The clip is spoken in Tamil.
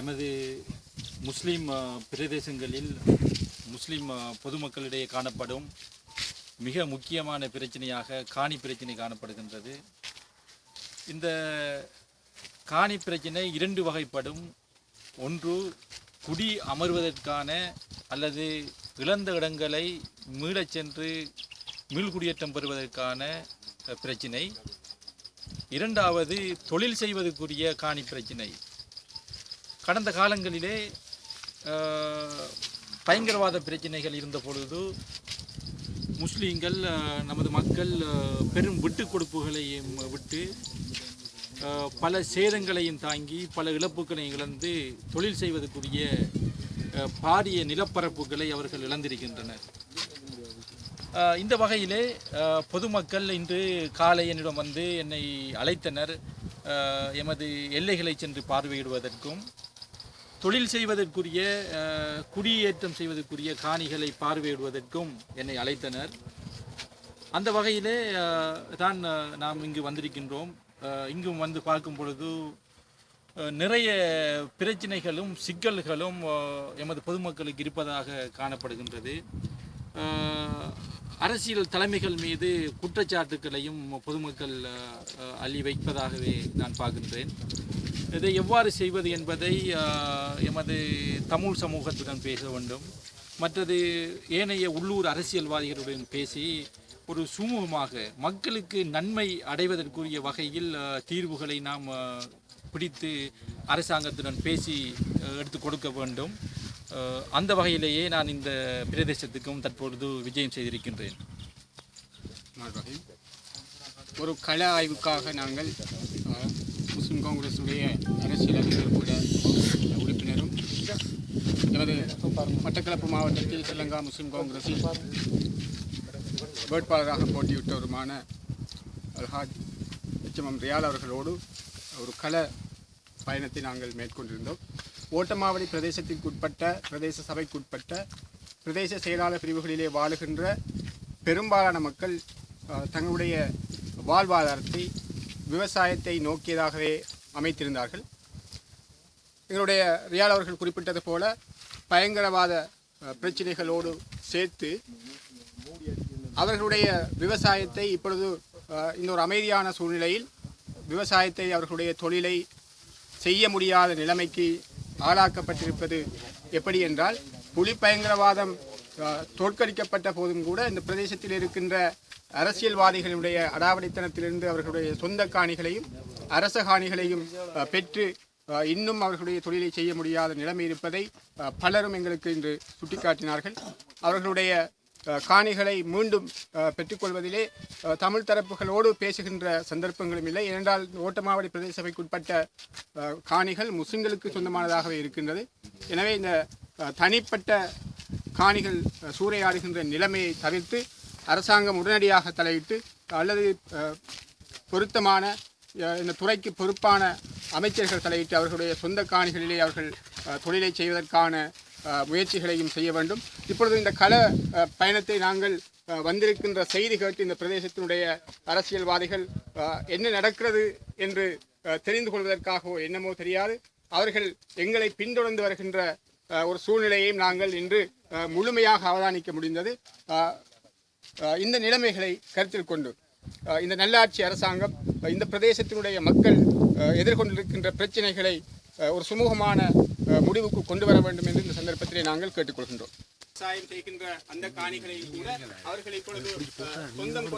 எமது முஸ்லீம் பிரதேசங்களில் முஸ்லீம் பொதுமக்களிடையே காணப்படும் மிக முக்கியமான பிரச்சனையாக காணி பிரச்சனை காணப்படுகின்றது. இந்த காணி பிரச்சனை இரண்டு வகைப்படும். ஒன்று குடி அமர்வதற்கான அல்லது இழந்த இடங்களை மீளச் சென்று மீள்குடியேற்றம் பெறுவதற்கான பிரச்சினை. இரண்டாவது தொழில் செய்வதற்குரிய காணி பிரச்சினை. கடந்த காலங்களிலே பயங்கரவாத பிரச்சனைகள் இருந்த பொழுது முஸ்லீம்கள் நமது மக்கள் பெரும் விட்டு கொடுப்புகளையும் விட்டு பல சேதங்களையும் தாங்கி பல இழப்புகளையும் இழந்து தொழில் செய்வதற்குரிய பாரிய நிலப்பரப்புகளை அவர்கள் இழந்திருக்கின்றனர். இந்த வகையிலே பொதுமக்கள் இன்று காலை என்னிடம் வந்து என்னை அழைத்தனர். எமது எல்லைகளை சென்று பார்வையிடுவதற்கும் தொழில் செய்வதற்குரிய குடியேற்றம் செய்வதற்குரிய காணிகளை பார்வையிடுவதற்கும் என்னை அழைத்தனர். அந்த வகையிலே தான் நாம் இங்கு வந்திருக்கின்றோம். இங்கும் வந்து பார்க்கும் பொழுது நிறைய பிரச்சனைகளும் சிக்கல்களும் எமது பொதுமக்களுக்கு இருப்பதாக காணப்படுகின்றது. அரசியல் தலைமைகள் மீது குற்றச்சாட்டுக்களையும் பொதுமக்கள் அள்ளி வைப்பதாகவே நான் பார்க்கின்றேன். இதை எவ்வாறு செய்வது என்பதை எமது தமிழ் சமூகத்துடன் பேச வேண்டும். மற்றது ஏனைய உள்ளூர் அரசியல்வாதிகளுடன் பேசி ஒரு சுமூகமாக மக்களுக்கு நன்மை அடைவதற்குரிய வகையில் தீர்வுகளை நாம் பிடித்து அரசாங்கத்துடன் பேசி எடுத்து கொடுக்க வேண்டும். அந்த வகையிலேயே நான் இந்த பிரதேசத்துக்கும் தற்பொழுது விஜயம் செய்திருக்கின்றேன். ஒரு கள ஆய்வுக்காக நாங்கள் முஸ்லிம் காங்கிரஸுடைய அரசியல் அதிபர் கூட உறுப்பினரும் எமது மட்டக்களப்பு மாவட்டத்தில் ஸ்ரீலங்கா முஸ்லிம் காங்கிரஸில் வேட்பாளராக போட்டியிட்டவருமான அல்ஹாஜ் எச்எம்எம் ரியால் அவர்களோடு ஒரு கள பயணத்தை நாங்கள் மேற்கொண்டிருந்தோம். ஓட்டமாவடி பிரதேசத்திற்குட்பட்ட பிரதேச சபைக்குட்பட்ட பிரதேச செயலாளர் பிரிவுகளிலே வாழுகின்ற பெரும்பாலான மக்கள் தங்களுடைய வாழ்வாதாரத்தை விவசாயத்தை நோக்கியதாகவே அமைத்திருந்தார்கள். எங்களுடைய ரியால் அவர்கள் குறிப்பிட்டது போல பயங்கரவாத பிரச்சனைகளோடு சேர்த்து அவர்களுடைய விவசாயத்தை இப்பொழுது இந்த ஒரு அமைதியான சூழ்நிலையில் விவசாயத்தை அவர்களுடைய தொழிலை செய்ய முடியாத நிலைமைக்கு ஆளாக்கப்பட்டிருப்பது எப்படி என்றால் புலி பயங்கரவாதம் தோற்கடிக்கப்பட்ட போதும் கூட இந்த பிரதேசத்தில் இருக்கின்ற அரசியல்வாதிகளுடைய அடாவடித்தனத்திலிருந்து அவர்களுடைய சொந்த காணிகளையும் அரச காணிகளையும் பெற்று இன்னும் அவர்களுடைய தொழிலை செய்ய முடியாத நிலைமை இருப்பதை பலரும் எங்களுக்கு இன்று சுட்டிக்காட்டினார்கள். அவர்களுடைய காணிகளை மீண்டும் பெற்றுக்கொள்வதிலே தமிழ் தரப்புகளோடு பேசுகின்ற சந்தர்ப்பங்களும் இல்லை. ஏனென்றால் ஓட்டமாவடி பிரதேச சபைக்குட்பட்ட காணிகள் முஸ்லிம்களுக்கு சொந்தமானதாகவே இருக்கின்றது. எனவே இந்த தனிப்பட்ட காணிகள் சூறையாடுகின்ற நிலைமையை தவிர்த்து அரசாங்கம் உடனடியாக தலையிட்டு அல்லது பொருத்தமான இந்த துறைக்கு பொறுப்பான அமைச்சர்கள் தலையிட்டு அவர்களுடைய சொந்த காணிகளிலே அவர்கள் தொழிலை செய்வதற்கான முயற்சிகளையும் செய்ய வேண்டும். இப்பொழுது இந்த கல பயணத்தை நாங்கள் வந்திருக்கின்ற செய்தி கேட்டு இந்த பிரதேசத்தினுடைய அரசியல்வாதிகள் என்ன நடக்கிறது என்று தெரிந்து கொள்வதற்காகவோ என்னமோ தெரியாது. அவர்கள் எங்களை பின்தொடர்ந்து வருகின்ற ஒரு சூழ்நிலையையும் நாங்கள் இன்று முழுமையாக அவதானிக்க முடிந்தது. இந்த நிலைமைகளை கருத்தில் கொண்டு இந்த நல்லாட்சி அரசாங்கம் இந்த பிரதேசத்தினுடைய மக்கள் எதிர்கொண்டிருக்கின்ற பிரச்சனைகளை ஒரு சுமூகமான முடிவுக்கு கொண்டு வர வேண்டும் என்று இந்த சந்தர்ப்பத்திலே நாங்கள் கேட்டுக்கொள்கின்றோம். விவசாயம் செய்கின்ற அந்த காணிகளை கூட அவர்கள் இப்பொழுது சொந்தம்